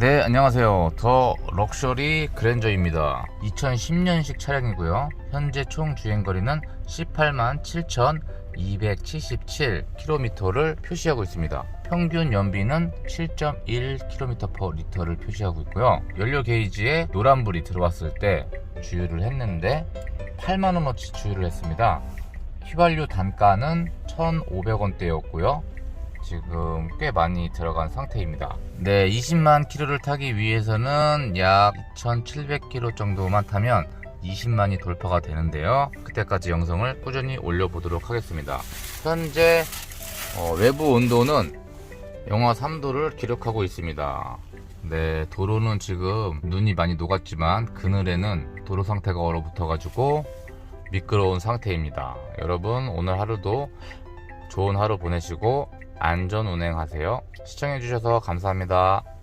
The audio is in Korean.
네, 안녕하세요. 더 럭셔리 그랜저입니다. 2010년식 차량이고요. 현재 총 주행거리는 18만 7,277km를 표시하고 있습니다. 평균 연비는 7.1km/L를 표시하고 있고요. 연료 게이지에 노란불이 들어왔을 때 주유를 했는데 8만원어치 주유를 했습니다. 휘발유 단가는 1,500원대였고요. 지금 꽤 많이 들어간 상태입니다. 네, 20만 킬로를 타기 위해서는 약 2,700km 정도만 타면 20만이 돌파가 되는데요. 그때까지 영상을 꾸준히 올려보도록 하겠습니다. 현재 어, 외부 온도는 영하 3도를 기록하고 있습니다. 네, 도로는 지금 눈이 많이 녹았지만 그늘에는 도로 상태가 얼어붙어 가지고 미끄러운 상태입니다. 여러분 오늘 하루도 좋은 하루 보내시고 안전 운행하세요. 시청해주셔서 감사합니다.